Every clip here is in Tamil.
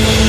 Thank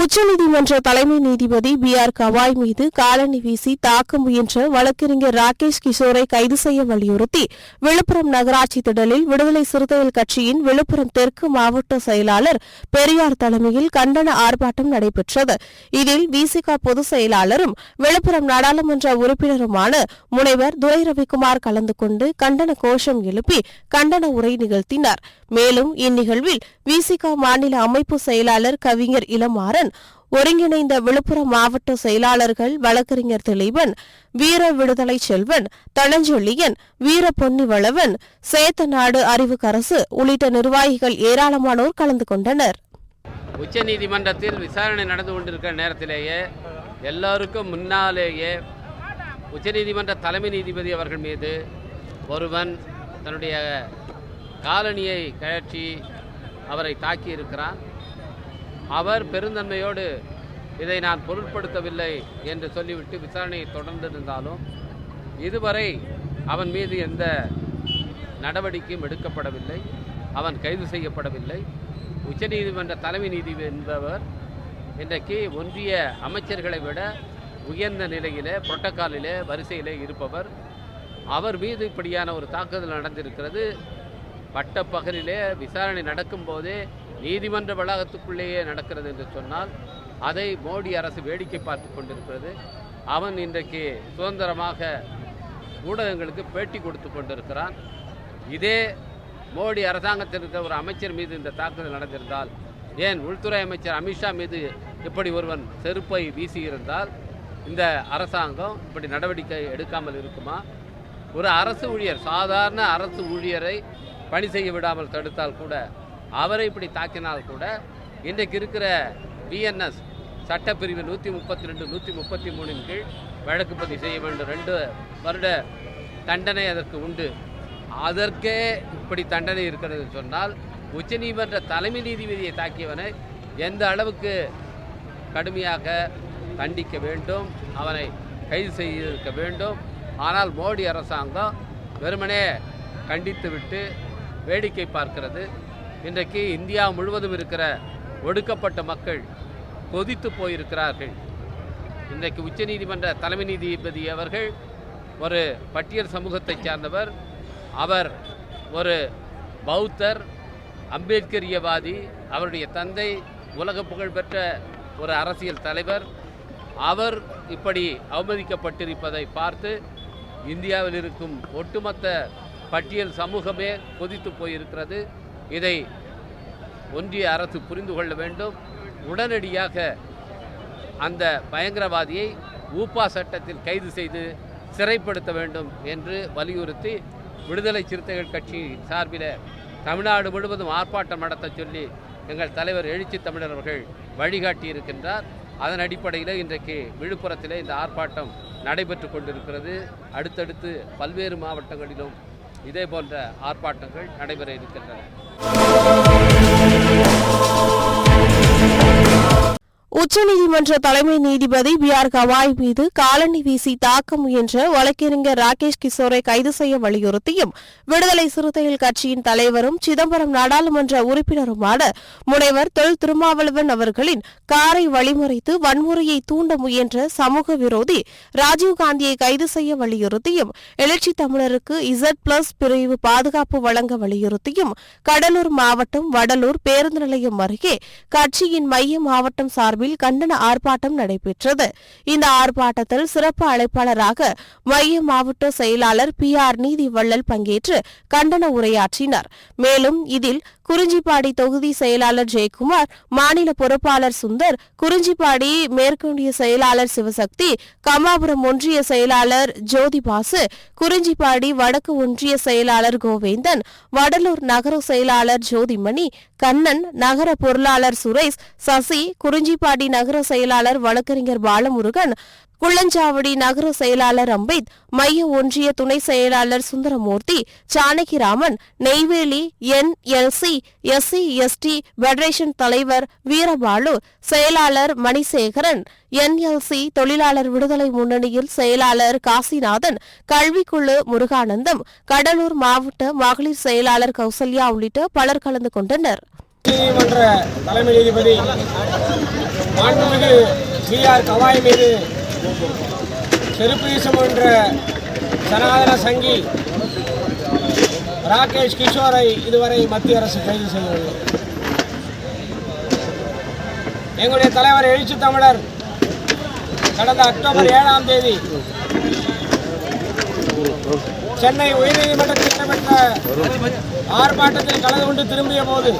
உச்சநீதிமன்ற தலைமை நீதிபதி பி ஆர் கவாய் மீது காலணி வீசி தாக்க முயன்ற வழக்கறிஞர் ராகேஷ் கிஷோரை கைது செய்ய வலியுறுத்தி விழுப்புரம் நகராட்சி திடலில் விடுதலை சிறுத்தைகள் கட்சியின் விழுப்புரம் தெற்கு மாவட்ட செயலாளர் பெரியார் தலைமையில் கண்டன ஆர்ப்பாட்டம் நடைபெற்றது. இதில் விசிக பொதுச் செயலாளரும் விழுப்புரம் நாடாளுமன்ற உறுப்பினருமான முனைவர் துரை ரவிக்குமார் கலந்து கொண்டு கண்டன கோஷம் எழுப்பி கண்டன உரை நிகழ்த்தினார். மேலும் இந்நிகழ்வில் விசிக மாநில அமைப்பு செயலாளர் கவிஞர் இளமாறன் ஒருங்கிணைந்த விழுப்புரம் மாவட்ட செயலாளர்கள் வழக்கறிஞர் திலீபன் வீர விடுதலை செல்வன் தனஞ்சொல்லியன் வீர பொன்னிவளவன் சேத்தநாடு அறிவுக்கரசு உள்ளிட்ட நிர்வாகிகள் ஏராளமானோர் கலந்து கொண்டனர். உச்சநீதிமன்றத்தில் விசாரணை நடந்து கொண்டிருக்கிற நேரத்திலேயே எல்லோருக்கும் முன்னாலேயே உச்சநீதிமன்ற தலைமை நீதிபதி அவர்கள் மீது ஒருவன் தன்னுடைய காலணியை கழற்றி அவரை தாக்கியிருக்கிறான். அவர் பெருந்தன்மையோடு இதை நான் பொருட்படுத்தவில்லை என்று சொல்லிவிட்டு விசாரணையை தொடர்ந்திருந்தாலும் இதுவரை அவன் மீது எந்த நடவடிக்கையும் எடுக்கப்படவில்லை. அவன் கைது செய்யப்படவில்லை. உச்சநீதிமன்ற தலைமை நீதி என்பவர் இன்றைக்கு ஒன்றிய அமைச்சர்களை விட உயர்ந்த நிலையிலே புரோட்டோக்காலிலே வரிசையிலே இருப்பவர். அவர் மீது இப்படியான ஒரு தாக்குதல் நடந்திருக்கிறது. பட்டப்பகலிலே விசாரணை நடக்கும்போதே நீதிமன்ற வளாகத்துக்குள்ளேயே நடக்கிறது என்று சொன்னால் அதை மோடி அரசு வேடிக்கை பார்த்து கொண்டிருக்கிறது. அவன் இன்றைக்கு சுதந்திரமாக ஊடகங்களுக்கு பேட்டி கொடுத்து கொண்டிருக்கிறான். இதே மோடி அரசாங்கத்தில் இருக்கிற ஒரு அமைச்சர் மீது இந்த தாக்குதல் நடந்திருந்தால் ஏன் உள்துறை அமைச்சர் அமித்ஷா மீது இப்படி ஒருவன் செருப்பை வீசியிருந்தால் இந்த அரசாங்கம் இப்படி நடவடிக்கை எடுக்காமல் இருக்குமா? ஒரு அரசு ஊழியர் சாதாரண அரசு ஊழியரை பணி செய்ய விடாமல் தடுத்தால் கூட அவரை இப்படி தாக்கினால் கூட இன்றைக்கு இருக்கிற பிஎன்எஸ் சட்டப்பிரிவு நூற்றி முப்பத்தி ரெண்டு நூற்றி முப்பத்தி மூணின் கீழ் வழக்கு பதிவு செய்ய வேண்டும். ரெண்டு வருட தண்டனை அதற்கு உண்டு. அதற்கே இப்படி தண்டனை இருக்கிறது சொன்னால் உச்சநீதிமன்ற தலைமை நீதிபதியை தாக்கியவனை எந்த அளவுக்கு கடுமையாக தண்டிக்க வேண்டும் அவனை கைது செய்திருக்க வேண்டும். ஆனால் மோடி அரசாங்கம் வெறுமனே கண்டித்துவிட்டு வேடிக்கை பார்க்கிறது. இன்றைக்கு இந்தியா முழுவதும் இருக்கிற ஒடுக்கப்பட்ட மக்கள் கொதித்து போயிருக்கிறார்கள். இன்றைக்கு உச்சநீதிமன்ற தலைமை நீதிபதி அவர்கள் ஒரு பட்டியல் சமூகத்தைச் சார்ந்தவர் அவர் ஒரு பௌத்தர் அம்பேத்கரியவாதி அவருடைய தந்தை உலக புகழ்பெற்ற ஒரு அரசியல் தலைவர். அவர் இப்படி அவமதிக்கப்பட்டிருப்பதை பார்த்து இந்தியாவில் இருக்கும் ஒட்டுமொத்த பட்டியல் சமூகமே கொதித்து போயிருக்கிறது. இதை ஒன்றிய அரசு புரிந்து கொள்ள வேண்டும். உடனடியாக அந்த பயங்கரவாதியை ஊப்பா சட்டத்தில் கைது செய்து சிறைப்படுத்த வேண்டும் என்று வலியுறுத்தி விடுதலை சிறுத்தைகள் கட்சி சார்பில் தமிழ்நாடு முழுவதும் ஆர்ப்பாட்டம் நடத்த சொல்லி எங்கள் தலைவர் எழுச்சி தமிழர் அவர்கள் வழிகாட்டியிருக்கின்றார். அதன் அடிப்படையில் இன்றைக்கு விழுப்புரத்திலே இந்த ஆர்ப்பாட்டம் நடைபெற்று கொண்டிருக்கிறது. அடுத்தடுத்து பல்வேறு மாவட்டங்களிலும் இதே போன்ற ஆர்ப்பாட்டங்கள் நடைபெற இருக்கின்றன. உச்சநீதிமன்ற தலைமை நீதிபதி பி ஆர் கவாய் மீது காலணி வீசி தாக்க முயன்ற வழக்கறிஞர் ராகேஷ் கிஷோரை கைது செய்ய வலியுறுத்தியும் விடுதலை சிறுத்தைகள் கட்சியின் தலைவரும் சிதம்பரம் நாடாளுமன்ற உறுப்பினருமான முனைவர் தொல் திருமாவளவன் அவர்களின் காரை வழிமறித்து வன்முறையை தூண்ட முயன்ற சமூக விரோதி ராஜீவ்காந்தியை கைது செய்ய வலியுறுத்தியும் எழுச்சி தமிழருக்கு இசட் பிளஸ் பிரிவு பாதுகாப்பு வழங்க வலியுறுத்தியும் கடலூர் மாவட்டம் வடலூர் பேருந்து நிலையம் அருகே கட்சியின் மைய மாவட்டம் சார்பில் கண்டன ஆர்ப்பாட்டம் நடைபெற்றது. இந்த ஆர்ப்பாட்டத்தில் சிறப்பு அழைப்பாளராக மைய மாவட்ட செயலாளர் பி ஆர் நீதிவள்ளல் பங்கேற்று கண்டன உரையாற்றினார். மேலும் இதில் குறிஞ்சிப்பாடி தொகுதி செயலாளர் ஜெயக்குமார் மாநில பொறுப்பாளர் சுந்தர் குறிஞ்சிப்பாடி மேற்கொண்டிய செயலாளர் சிவசக்தி கமாபுரம் ஒன்றிய செயலாளர் ஜோதிபாசு குறிஞ்சிப்பாடி வடக்கு ஒன்றிய செயலாளர் கோவேந்தன் வடலூர் நகர செயலாளர் ஜோதிமணி கண்ணன் நகர பொருளாளர் சுரேஷ் சசி குறிஞ்சிப்பாடி நகர செயலாளர் வழக்கறிஞர் பாலமுருகன் குள்ளஞ்சாவடி நகர செயலாளர் அம்பேத் மைய ஒன்றிய துணை செயலாளர் Sundaramoorthy Sanakiraman Neyveli NLC SC ST federation தலைவர் வீரபாலு செயலாளர் மணிசேகரன் என்எல்சி தொழிலாளர் விடுதலை முன்னணியில் செயலாளர் காசிநாதன் கல்விக்குழு முருகானந்தம் கடலூர் மாவட்ட மகளிர் செயலாளர் கௌசல்யா உள்ளிட்ட பலர் கலந்து கொண்டனர். நீதிமன்ற தலைமை நீதிபதி மாண்புமிகு பி ஆர் கவாய் மீது செருப்பீசம் என்ற சனாதன சங்கி ராகேஷ் கிஷோரை இதுவரை மத்திய அரசு கைது செய்யவில்லை எங்களுடைய தலைவர் எழுச்சி தமிழர் கடந்த அக்டோபர் ஏழாம் தேதி சென்னை உயர்நீதிமன்றத்தில் நடைபெற்ற ஆர்ப்பாட்டத்தில் கலந்து கொண்டு திரும்பிய போது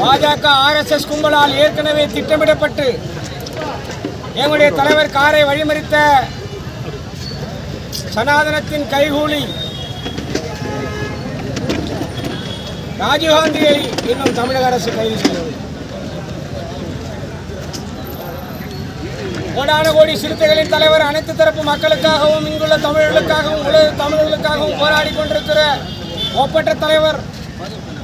பாஜக ஆர்எஸ்எஸ் கும்பலால் ஏற்கனவே திட்டமிடப்பட்டு எங்களுடைய தலைவர் காரை வழிமறித்த சனாதனத்தின் கைகூலி ராஜீவ்காந்தியை இன்னும் தமிழக அரசு கைது செய்தது கோடான கோடி சிறுத்தைகளின் தலைவர் அனைத்து தரப்பு மக்களுக்காகவும் இங்குள்ள தமிழர்களுக்காகவும் உலக தமிழர்களுக்காகவும் போராடி கொண்டிருக்கிற ஒப்பற்ற தலைவர்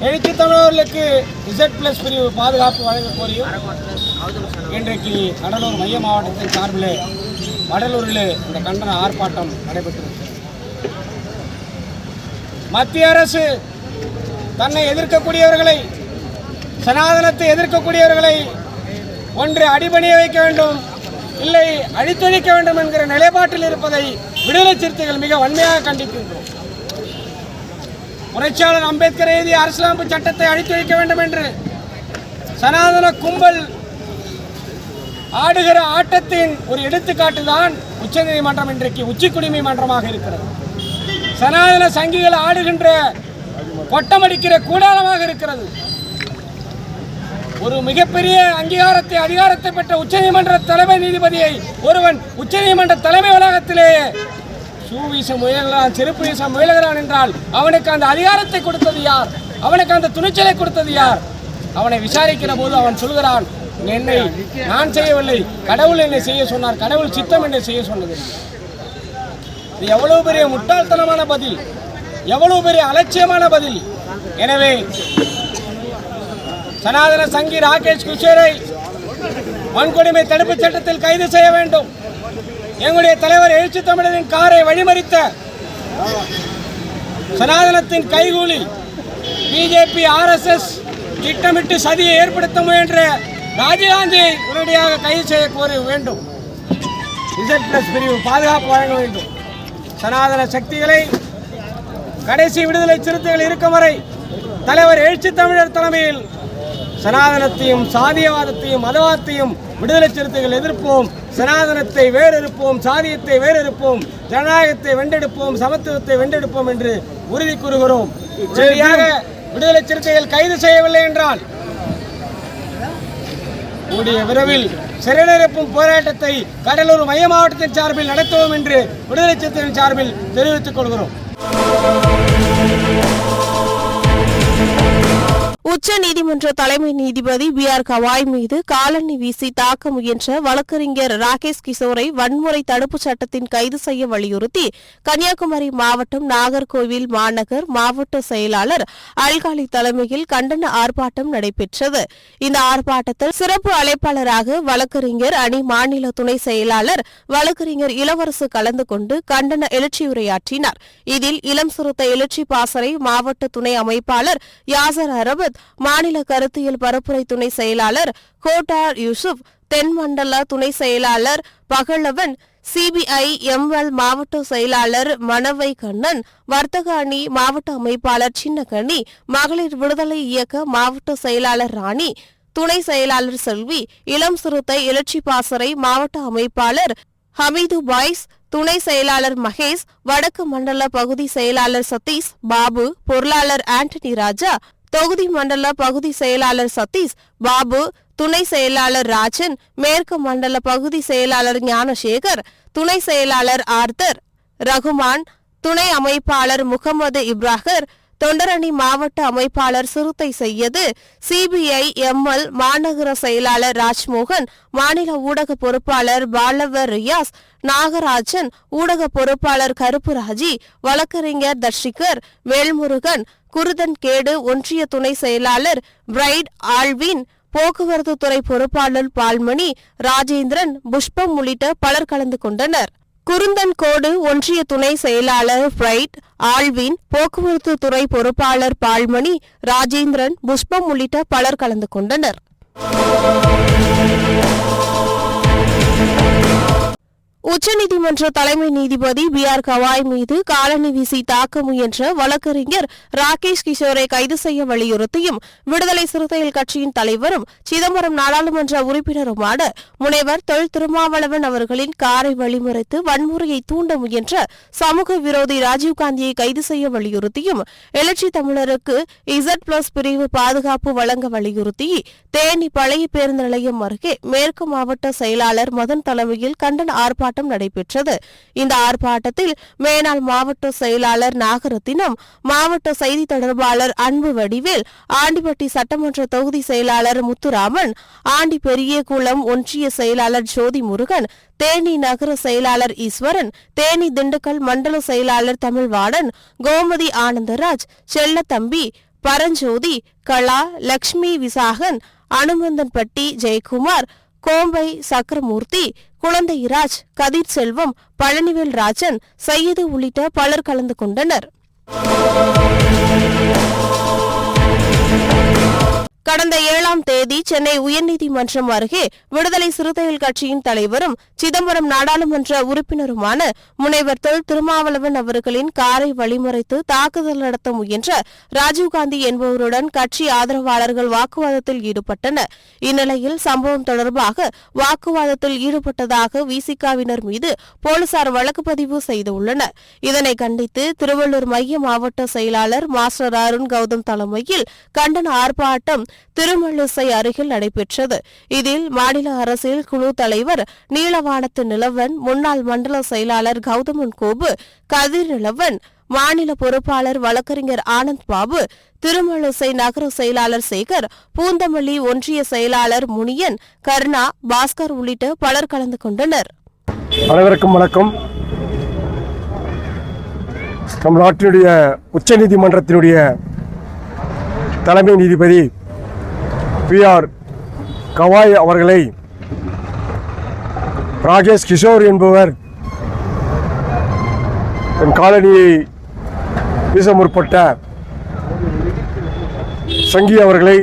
எழுச்சி தமிழர்களுக்கு இசட் பிளஸ் பிரிவு பாதுகாப்பு வழங்க கோரியும் இன்றைக்கு கடலூர் மைய மாவட்டத்தின் சார்பில் வடலூரில் இந்த கண்டன ஆர்ப்பாட்டம் நடைபெற்றிருக்கிறது மத்திய அரசு தன்னை எதிர்க்கக்கூடியவர்களை சனாதனத்தை எதிர்க்கக்கூடியவர்களை ஒன்று அடிபணிய வைக்க வேண்டும் இல்லை அழித்தொழிக்க வேண்டும் என்கிற நிலைப்பாட்டில் இருப்பதை விடுதலை சிறுத்தைகள் மிக வன்மையாக கண்டிக்கின்றோம். புரட்சியாளர் அம்பேத்கர் எழுதிய அரசியலமைப்பு சட்டத்தை அழித்தொழிக்க வேண்டும் என்று சனாதன கும்பல் ஆடுகிற ஆட்டத்தின் ஒரு எடுத்துக்காட்டு தான் உச்சநீதிமன்றம் இன்றைக்கு உச்சி குடிமை மன்றமாக இருக்கிறது. சனாதன சங்கிகள் ஆடுகின்ற கொட்டமடிக்கிற கூடாரமாக இருக்கிறது. ஒரு மிகப்பெரிய அங்கீகாரத்தை அதிகாரத்தை பெற்ற உச்சநீதிமன்ற தலைமை நீதிபதியை ஒருவன் உச்சநீதிமன்ற தலைமை வளாகத்திலே ஷூ வீச முயல்கிறான் செருப்பு வீச முயல்கிறான் என்றால் அவனுக்கு அந்த அதிகாரத்தை கொடுத்தது யார்? அவனுக்கு அந்த துணிச்சலை கொடுத்தது யார்? அவனை விசாரிக்கிற போது அவன் சொல்கிறான் என்னை நான் செய்யவில்லை. கடவுள் என்னை செய்ய சொன்னார். கடவுள் சித்தம் என்னை செய்ய சொன்னது. இது எவ்வளவு பெரிய முட்டாள்தனமான பதில். எவ்வளவு பெரிய அலட்சியமான பதில். எனவே சனாதன சங்கி ராகேஷ் குஷேரை வன்கொடுமை தடுப்பு சட்டத்தில் கைது செய்ய வேண்டும். எங்களுடைய தலைவர் எழுச்சி தமிழரின் காரை வழிமறித்த சனாதனத்தின் கைகூலி பிஜேபி ஆர்எஸ்எஸ் திட்டமிட்டு சதியை ஏற்படுத்த முயன்ற ராஜீவ்காந்தி உடனடியாக கைது செய்ய கோரி வேண்டும். இசட் பிளஸ் பிரிவு பாதுகாப்பு வழங்க வேண்டும். சனாதன சக்திகளை கடைசி விடுதலை சிறுத்தைகள் இருக்கும் வரை தலைவர் எழுச்சி தமிழர் தலைமையில் சனாதனத்தையும் சாதியவாதத்தையும் மதவாதத்தையும் விடுதலை சிறுத்தைகள் எதிர்ப்போம். சனாதனத்தை வேறெடுப்போம் சாதியத்தை வேறெடுப்போம் ஜனநாயகத்தை வென்றெடுப்போம் சமத்துவத்தை வென்றெடுப்போம் என்று உறுதி கூறுகிறோம். சரியாக விடுதலை சிறுத்தைகள் கைது செய்யவில்லை என்றால் கூடிய விரைவில் சிறைநிரப்பும் போராட்டத்தை கடலூர் மைய மாவட்டத்தின் சார்பில் நடத்துவோம் என்று விடுதலை சிறுத்தைகளின் சார்பில் தெரிவித்துக் கொள்கிறோம். உச்ச நீதிமன்ற தலைமை நீதிபதி பி ஆர் கவாய் மீது காலணி வீசி தாக்க முயன்ற வழக்கறிஞர் ராகேஷ் கிஷோரை வன்முறை தடுப்புச் சட்டத்தின் கைது செய்ய வலியுறுத்தி கன்னியாகுமரி மாவட்டம் நாகர்கோவில் மாநகர் மாவட்ட செயலாளர் அல்காலி தலைமையில் கண்டன ஆர்ப்பாட்டம் நடைபெற்றது. இந்த ஆர்ப்பாட்டத்தில் சிறப்பு அழைப்பாளராக வழக்கறிஞர் அணி மாநில துணை செயலாளர் வழக்கறிஞர் இளவரசு கலந்து கொண்டு கண்டன எழுச்சியுரையாற்றினார் இதில் இளம் சிறுத்தை எழுச்சி பாசறை மாவட்ட துணை அமைப்பாளர் யாசர் அரபத் மாநில கருத்தியல் பரப்புரை துணை செயலாளர் கோட்டார் யூசுப் தென் மண்டல துணை செயலாளர் பகலவன் சிபிஐ எம்எல் மாவட்ட செயலாளர் மணவை கண்ணன் வர்த்தக அணி மாவட்ட அமைப்பாளர் சின்னகனி மகளிர் விடுதலை இயக்க மாவட்ட செயலாளர் ராணி துணை செயலாளர் செல்வி இளம் சிறுத்தை எழுச்சி பாசறை மாவட்ட அமைப்பாளர் ஹமீது பாய்ஸ் துணை செயலாளர் மகேஷ் வடக்கு மண்டல பகுதி செயலாளர் சதீஷ் பாபு பொருளாளர் ஆண்டனி ராஜா தொகுதி மண்டல பகுதி செயலாளர் சதீஷ் பாபு துணை செயலாளர் ராஜன் மேற்கு மண்டல பகுதி செயலாளர் ஞானசேகர் துணை செயலாளர் ஆர்தர் ரகுமான் துணை அமைப்பாளர் முகமது இப்ராஹர் தொண்டரணி மாவட்ட அமைப்பாளர் சிறுத்தை செய்யது சிபிஐ எம்எல் மாநகர செயலாளர் ராஜ்மோகன் மாநில ஊடக பொறுப்பாளர் பாலவர் ரியாஸ் நாகராஜன் ஊடக பொறுப்பாளர் கருப்பு ராஜி வழக்கறிஞர் தர்ஷிகர் வேல்முருகன் குருதன் கேடு ஒன்றிய துணை செயலாளர் பிரைட் ஆல்வின் போக்குவரத்து துறை பொறுப்பாளர் பால்மணி ராஜேந்திரன் புஷ்பம் உள்ளிட்ட பலர் கலந்து கொண்டனர். குருந்தன் கோடு ஒன்றிய துணை செயலாளர் பிரைட் ஆழ்வின் போக்குவரத்து துறை பொறுப்பாளர் பால்மணி ராஜேந்திரன் புஷ்பம் உள்ளிட்ட பலர் கலந்து கொண்டனர். உச்சநீதிமன்ற தலைமை நீதிபதி பி ஆர் கவாய் மீது காலணி வீசி தாக்க முயன்ற வழக்கறிஞர் ராகேஷ் கிஷோரை கைது செய்ய வலியுறுத்தியும் விடுதலை சிறுத்தைகள் கட்சியின் தலைவரும் சிதம்பரம் நாடாளுமன்ற உறுப்பினருமான முனைவர் தொல் திருமாவளவன் அவர்களின் காரை வழிமுறைத்து வன்முறையை தூண்ட முயன்ற சமூக விரோதி ராஜீவ்காந்தியை கைது செய்ய வலியுறுத்தியும் எழுச்சி தமிழருக்கு இசட் பிளஸ் பிரிவு பாதுகாப்பு வழங்க வலியுறுத்தி தேனி பழைய பேருந்து நிலையம் அருகே மேற்கு மாவட்ட செயலாளர் மதன் தலைமையில் கண்டன ஆர்ப்பாட்டம் நடைபெற்றது. இந்த ஆர்ப்பாட்டத்தில் மேனாள் மாவட்ட செயலாளர் நாகரத்தினம் மாவட்ட செய்தி தொடர்பாளர் அன்பு வடிவேல் ஆண்டிப்பட்டி சட்டமன்ற தொகுதி செயலாளர் முத்துராமன் ஆண்டி பெரியகுளம் ஒன்றிய செயலாளர் ஜோதி முருகன் தேனி நகர செயலாளர் ஈஸ்வரன் தேனி திண்டுக்கல் மண்டல செயலாளர் தமிழ்வாணன் கோமதி ஆனந்தராஜ் செல்லத்தம்பி பரஞ்சோதி கலா லக்ஷ்மி விசாகன் அனுமந்தன்பட்டி ஜெயக்குமார் கோம்பை சக்கரமூர்த்தி குழந்தைராஜ் கதிர் செல்வம் பழனிவேல் ராஜன் சையது உள்ளிட்ட பலர் கலந்து கொண்டனர். கடந்த ஏழாம் தேதி சென்னை உயர்நீதிமன்றம் அருகே விடுதலை சிறுத்தைகள் கட்சியின் தலைவரும் சிதம்பரம் நாடாளுமன்ற உறுப்பினருமான முனைவர் தொல் திருமாவளவன் அவர்களின் காரை வழிமறைத்து தாக்குதல் நடத்த முயன்ற ராஜீவ்காந்தி என்பவருடன் கட்சி ஆதரவாளர்கள் வாக்குவாதத்தில் ஈடுபட்டனர். இந்நிலையில் சம்பவம் தொடர்பாக வாக்குவாதத்தில் ஈடுபட்டதாக விசிகாவினர் மீது போலீசார் வழக்கு பதிவு செய்துள்ளனர். இதனை கண்டித்து திருவள்ளூர் மைய மாவட்ட செயலாளர் மாஸ்டர் அருண் கௌதம் தலைமையில் கண்டன ஆர்ப்பாட்டம் திருமல்லிசை அருகில் நடைபெற்றது. இதில் மாநில அரசியல் குழு தலைவர் நீலவானத்து நிலவன் முன்னாள் மண்டல செயலாளர் கௌதமன் கோபு கதிர் நிலவன் மாநில பொறுப்பாளர் வழக்கறிஞர் ஆனந்த் பாபு திருமழிசை நகர செயலாளர் சேகர் பூந்தமல்லி ஒன்றிய செயலாளர் முனியன் கருணா பாஸ்கர் உள்ளிட்ட பலர் கலந்து கொண்டனர். அனைவருக்கும் வணக்கம். நம் நாட்டினுடைய உச்சநீதிமன்றத்தினுடைய தலைமை நீதிபதி பிஆர் கவாய் அவர்களை ராகேஷ் கிஷோர் என்பவர் என் காலனியை வீச முற்பட்ட சங்கி அவர்களை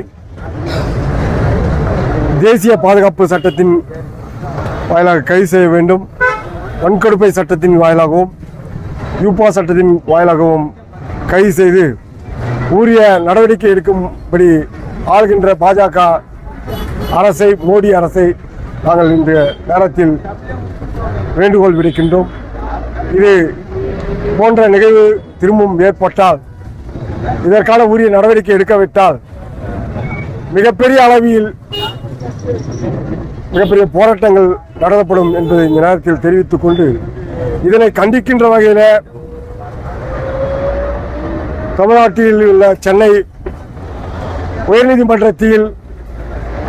தேசிய பாதுகாப்பு சட்டத்தின் வாயிலாக கைது செய்ய வேண்டும் வன்கொடுப்பை சட்டத்தின் வாயிலாகவும் யூபா சட்டத்தின் வாயிலாகவும் கைது செய்து உரிய நடவடிக்கை எடுக்கும்படி ஆளுகின்ற பாஜக அரசை மோடி அரசை நாங்கள் இந்த நேரத்தில் வேண்டுகோள் விடுக்கின்றோம். இது போன்ற நிகழ்வு திரும்பவும் ஏற்பட்டால் இதற்கான உரிய நடவடிக்கை எடுக்கவிட்டால் மிகப்பெரிய அளவில் மிகப்பெரிய போராட்டங்கள் நடத்தப்படும் என்பதை இந்த நேரத்தில் தெரிவித்துக் கொண்டு இதனை கண்டிக்கின்ற வகையில் தமிழ்நாட்டில் உள்ள சென்னை உயர்நீதிமன்றத்தில்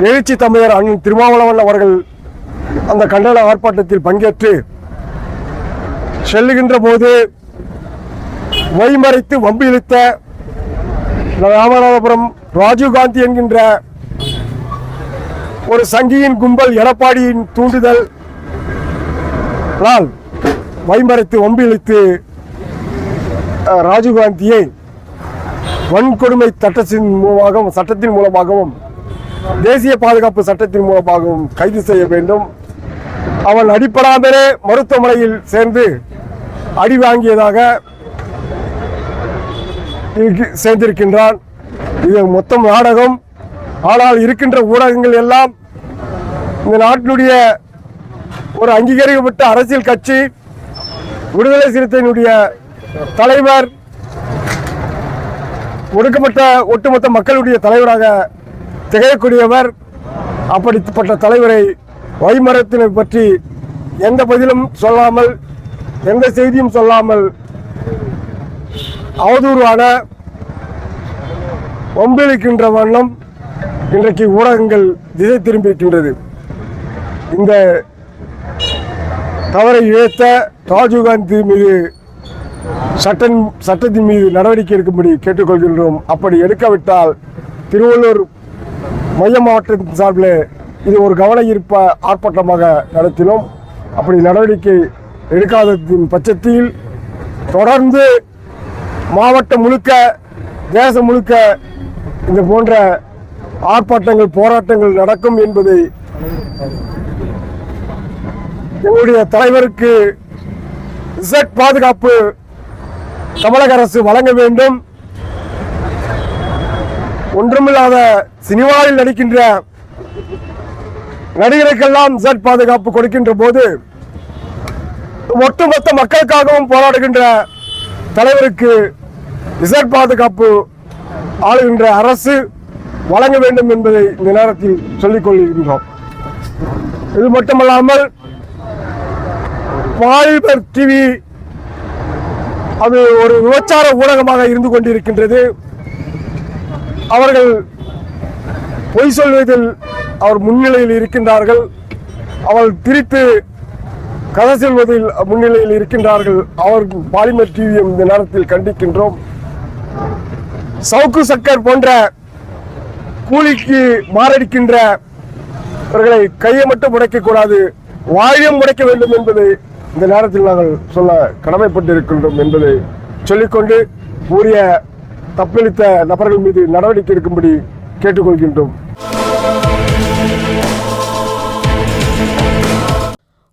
எழுச்சி தமையர் அண்ணன் திருமாவளவன் அவர்கள் அந்த கண்டன ஆர்ப்பாட்டத்தில் பங்கேற்று செல்லுகின்ற போது வழிமறைத்து வம்பு இழுத்த ராமநாதபுரம் ராஜீவ்காந்தி என்கின்ற ஒரு சங்கியின் கும்பல் எடப்பாடியின் தூண்டுதல் வைமறைத்து வம்பு இழுத்து ராஜீவ்காந்தியை வன்கொடுமை சட்டத்தின் மூலமாகவும் சட்டத்தின் மூலமாகவும் தேசிய பாதுகாப்பு சட்டத்தின் மூலமாகவும் கைது செய்ய வேண்டும். அவன் அடிப்படாமலே மருத்துவமனையில் சேர்ந்து அடி வாங்கியதாக சேர்ந்திருக்கின்றான். இது மொத்தம் நாடகம். ஆனால் இருக்கின்ற ஊடகங்கள் எல்லாம் இந்த நாட்டினுடைய ஒரு அங்கீகரிக்கப்பட்ட அரசியல் கட்சி விடுதலை சிறுத்தையினுடைய தலைவர் ஒடுக்கப்பட்ட ஒட்டுமொத்த மக்களுடைய தலைவராக திகழக்கூடியவர் அப்படிப்பட்ட தலைவரை வைமரத்தினை பற்றி எந்த பதிலும் சொல்லாமல் எந்த செய்தியும் சொல்லாமல் அவதூறான ஒம்பிழிக்கின்ற வண்ணம் இன்றைக்கு ஊடகங்கள் திசை திரும்பியிருக்கின்றது இந்த தவறை இழைத்த ராஜீவ்காந்தி மீது சட்டம் சட்டத்தின் மீது நடவடிக்கை எடுக்கும்படி கேட்டுக்கொள்கின்றோம். அப்படி எடுக்காவிட்டால் திருவள்ளூர் மைய மாவட்டத்தின் சார்பில் இது ஒரு கவன ஈர்ப்ப ஆர்ப்பாட்டமாக நடத்தினோம். அப்படி நடவடிக்கை எடுக்காததின் பட்சத்தில் தொடர்ந்து மாவட்டம் முழுக்க தேசம் முழுக்க இது போன்ற ஆர்ப்பாட்டங்கள் போராட்டங்கள் நடக்கும் என்பதை எங்களுடைய தலைவருக்கு இசட் பாதுகாப்பு தமிழக அரசு வழங்க வேண்டும். ஒன்றுமில்லாத சினிமாவில் நடிக்கின்ற நடிகருக்கெல்லாம் இசட் பாதுகாப்பு கொடுக்கின்ற போது ஒட்டுமொத்த மக்களுக்காகவும் போராடுகின்ற தலைவருக்கு இசட் பாதுகாப்பு ஆளுகின்ற அரசு வழங்க வேண்டும் என்பதை இந்த நேரத்தில் சொல்லிக்கொள்கின்றோம் இது மட்டுமல்லாமல் பாலிபர் டிவி அது ஒரு விபச்சார ஊடகமாக இருந்து கொண்டிருக்கின்றது. அவர்கள் பொய் சொல்வதில் அவர் முன்னிலையில் இருக்கின்றார்கள். அவள் பிரித்து கதை செல்வதில் முன்னிலையில் இருக்கின்றார்கள். அவர் பாலிமர் டிவியை இந்த நேரத்தில் கண்டிக்கின்றோம். சவுக்கு சக்கர் போன்ற கூலிக்கு மாரடிக்கின்ற இவர்களை கையை மட்டும் முடைக்கக்கூடாது வாயம் முடைக்க வேண்டும் என்பதை இந்த நேரத்தில் நாங்கள் சொல்ல கடமைப்பட்டிருக்கின்றோம் என்பதை சொல்லிக்கொண்டு உரிய தப்பளித்த நபர்கள் மீது நடவடிக்கை எடுக்கும்படி கேட்டுக்கொள்கின்றோம்.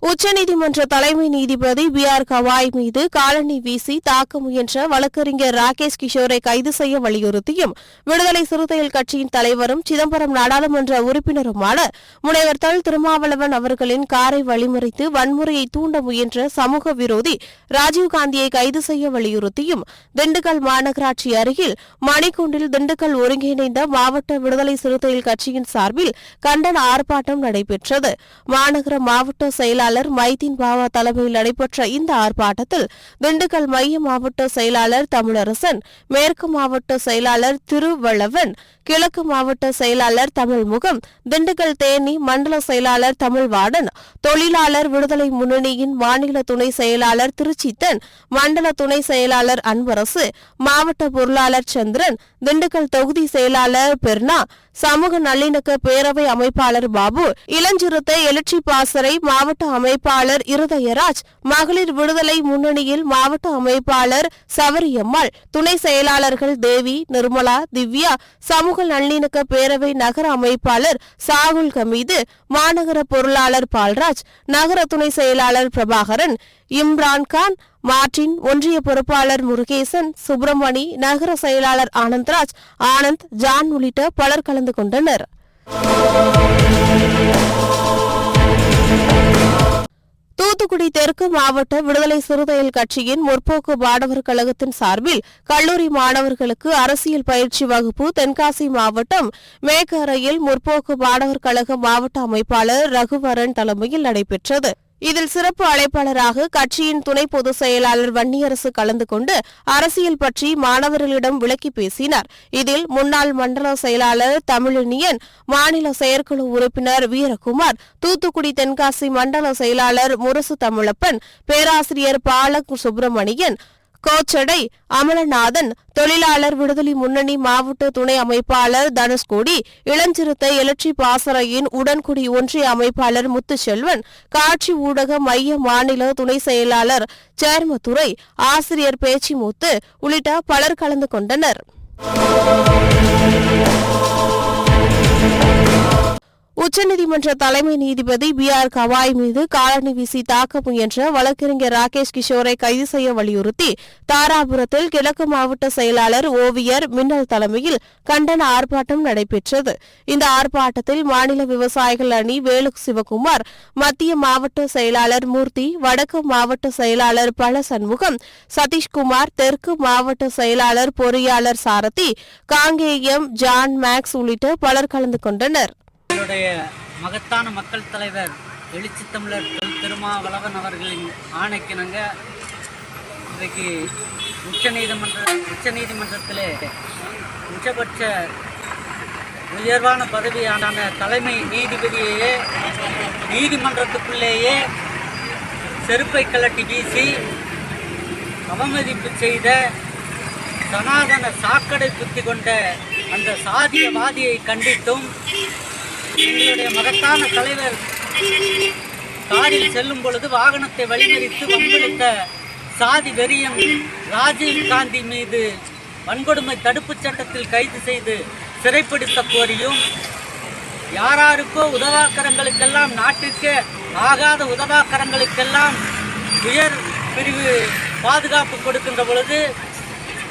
உச்சநீதிமன்ற தலைமை நீதிபதி பி ஆர் கவாய் மீது காலணி வீசி தாக்க முயன்ற வழக்கறிஞர் ராகேஷ் கிஷோரை கைது செய்ய வலியுறுத்தியும் விடுதலை சிறுத்தைகள் கட்சியின் தலைவரும் சிதம்பரம் நாடாளுமன்ற உறுப்பினருமான முனைவர் தொல் திருமாவளவன் அவர்களின் காரை வழிமறித்து வன்முறையை தூண்ட முயன்ற சமூக விரோதி ராஜீவ்காந்தியை கைது செய்ய வலியுறுத்தியும் திண்டுக்கல் மாநகராட்சி அருகில் மணிக்கூண்டில் திண்டுக்கல் ஒருங்கிணைந்த மாவட்ட விடுதலை சிறுத்தைகள் கட்சியின் சார்பில் கண்டன ஆர்ப்பாட்டம் நடைபெற்றது. மாநகர மாவட்ட செயலாளர் மைதீன் பாவா தலைமையில் நடைபெற்ற இந்த ஆர்ப்பாட்டத்தில் திண்டுக்கல் மைய மாவட்ட செயலாளர் தமிழரசன் மேற்கு மாவட்ட செயலாளர் திருவளவன் கிழக்கு மாவட்ட செயலாளர் தமிழ்முகம் திண்டுக்கல் தேனி மண்டல செயலாளர் தமிழ்வாடன் தொழிலாளர் விடுதலை முன்னணியின் மாநில துணை செயலாளர் திருச்சித்தன் மண்டல துணை செயலாளர் அன்பரசு மாவட்ட பொருளாளர் சந்திரன் திண்டுக்கல் தொகுதி செயலாளர் பெர்னா சமூக நல்லிணக்க பேரவை அமைப்பாளர் பாபு இளஞ்சிறுத்தை எழுச்சி பாசறை மாவட்ட அமைப்பாளர் இருதயராஜ் மகளிர் விடுதலை முன்னணியில் மாவட்ட அமைப்பாளர் சவரியம்மாள் துணை செயலாளர்கள் தேவி நிர்மலா திவ்யா சமூக நல்லிணக்க பேரவை நகர அமைப்பாளர் சாகுல் கமீது மாநகர பொருளாளர் பால்ராஜ் நகர துணை செயலாளர் பிரபாகரன் இம்ரான்கான் மார்டின் ஒன்றிய பொறுப்பாளர் முருகேசன் சுப்பிரமணி நகர செயலாளர் ஆனந்த்ராஜ் ஆனந்த் ஜான் உள்ளிட்ட பலர் கலந்து கொண்டனர். தூத்துக்குடி தெற்கு மாவட்ட விடுதலை சிறுத்தைகள் கட்சியின் முற்போக்கு மாணவர் கழகத்தின் சார்பில் கல்லூரி மாணவர்களுக்கு அரசியல் பயிற்சி வகுப்பு தென்காசி மாவட்டம் மேக்கரையில் முற்போக்கு மாணவர் கழக மாவட்ட அமைப்பாளர் ரகுவரன் தலைமையில் நடைபெற்றது. இதில் சிறப்பு அழைப்பாளராக கட்சியின் துணை பொதுச் செயலாளர் வன்னியரசு கலந்து கொண்டு அரசியல் பற்றி மாணவர்களிடம் விளக்கி பேசினார். இதில் முன்னாள் மண்டல செயலாளர் தமிழினியன் மாநில செயற்குழு உறுப்பினர் வீரகுமார் தூத்துக்குடி தென்காசி மண்டல செயலாளர் முரசு தமிழப்பன் பேராசிரியர் பாலக் சுப்பிரமணியன் கோச்சடை அமலநாதன் தொழிலாளர் விடுதலை முன்னணி மாவட்ட துணை அமைப்பாளர் தனுஷ்கோடி இளஞ்சிறுத்தை எழுச்சி பாசறையின் உடன்குடி ஒன்றிய அமைப்பாளர் முத்துச்செல்வன் காட்சி ஊடக மைய மாநில துணை செயலாளர் சேர்மதுரை ஆசிரியர் பேச்சிமுத்து உள்ளிட்ட பலர் கலந்து கொண்டனர். உச்சநீதிமன்ற தலைமை நீதிபதி பி ஆர் கவாய் மீது காலணி வீசி தாக்க முயன்ற வழக்கறிஞர் ராகேஷ் கிஷோரை கைது செய்ய வலியுறுத்தி தாராபுரத்தில் கிழக்கு மாவட்ட செயலாளர் ஓவியர் மின்னல் தலைமையில் கண்டன ஆர்ப்பாட்டம் நடைபெற்றது. இந்த ஆர்ப்பாட்டத்தில் மாநில விவசாயிகள் அணி வேலு சிவகுமார் மத்திய மாவட்ட செயலாளர் மூர்த்தி வடக்கு மாவட்ட செயலாளர் பல சண்முகம் சதீஷ்குமார் தெற்கு மாவட்ட செயலாளர் பொறியாளர் சாரதி காங்கேயம் ஜான் மேக்ஸ் உள்ளிட்ட பலர் கலந்து கொண்டனர். எங்களுடைய மகத்தான மக்கள் தலைவர் எழுச்சி தமிழர் திருமாவளவன் அவர்களின் ஆணைக்கிணங்க இன்றைக்கு உச்ச நீதிமன்றத்தில் உச்சபட்ச உயர்வான பதவியான தலைமை நீதிபதியையே நீதிமன்றத்துக்குள்ளேயே செருப்பை கலட்டி வீசி அவமதிப்பு செய்த சனாதன சாக்கடை குத்தி கொண்ட அந்த சாதியவாதியை கண்டித்தும் எங்களுடைய மகத்தான தலைவர் காரில் செல்லும் பொழுது வாகனத்தை வழிமறித்து வம்பிழுத்த சாதி வெறியன் ராஜீவ் காந்தி மீது வன்கொடுமை தடுப்புச் சட்டத்தில் கைது செய்து சிறைப்பிடித்த கோரியும் யாராருக்கோ உதவாக்கரங்களுக்கெல்லாம் நாட்டுக்கே ஆகாத உதவாக்கரங்களுக்கெல்லாம் உயர் பிரிவு பாதுகாப்பு கொடுக்கின்ற பொழுது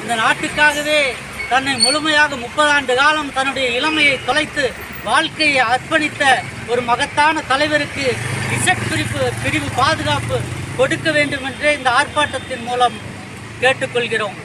இந்த நாட்டுக்காகவே தன்னை முழுமையாக முப்பது ஆண்டு காலம் தன்னுடைய இளமையை தொலைத்து வாழ்க்கையை அர்ப்பணித்த ஒரு மகத்தான தலைவருக்கு இசட் பிரிப்பு பிரிவு பாதுகாப்பு கொடுக்க வேண்டும் என்றே இந்த ஆர்ப்பாட்டத்தின் மூலம் கேட்டுக்கொள்கிறோம்.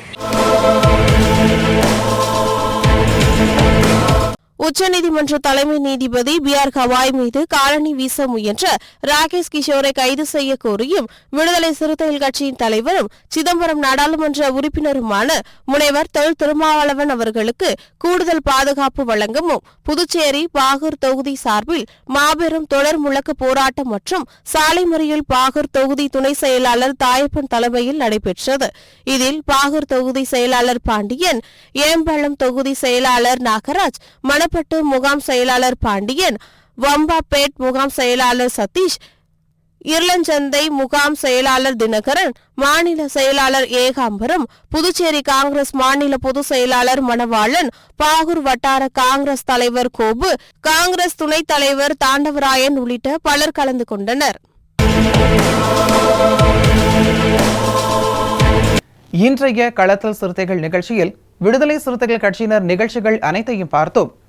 உச்சநீதிமன்ற தலைமை நீதிபதி பி ஆர் ஹவாய் மீது காலணி வீச முயன்ற ராகேஷ் கிஷோரை கைது செய்ய கோரியும் விடுதலை சிறுத்தைகள் கட்சியின் தலைவரும் சிதம்பரம் நாடாளுமன்ற உறுப்பினருமான முனைவர் தொல் திருமாவளவன் அவர்களுக்கு கூடுதல் பாதுகாப்பு வழங்கவும் புதுச்சேரி பாகூர் தொகுதி சார்பில் மாபெரும் தொடர் முழக்க போராட்டம் மற்றும் சாலை முறையில் பாகூர் தொகுதி துணை செயலாளர் தாயப்பன் தலைமையில் நடைபெற்றது. இதில் பாகூர் தொகுதி செயலாளர் பாண்டியன் ஏம்பலம் தொகுதி செயலாளர் நாகராஜ் மன மணப்பட்டு முகாம் செயலாளர் பாண்டியன் வம்பாப்பேட் முகாம் செயலாளர் சதீஷ் இருளஞ்சந்தை முகாம் செயலாளர் தினகரன் மாநில செயலாளர் ஏகாம்பரம் புதுச்சேரி காங்கிரஸ் மாநில பொதுச் செயலாளர் மணவாளன் பாகூர் வட்டார காங்கிரஸ் தலைவர் கோபு காங்கிரஸ் துணைத் தலைவர் தாண்டவராயன் உள்ளிட்ட பலர் கலந்து கொண்டனர். இன்றைய களத்தல் சிறுத்தைகள் நிகழ்ச்சியில் விடுதலை சிறுத்தைகள் கட்சியினர் நிகழ்ச்சிகள் அனைத்தையும் பார்த்தோம்.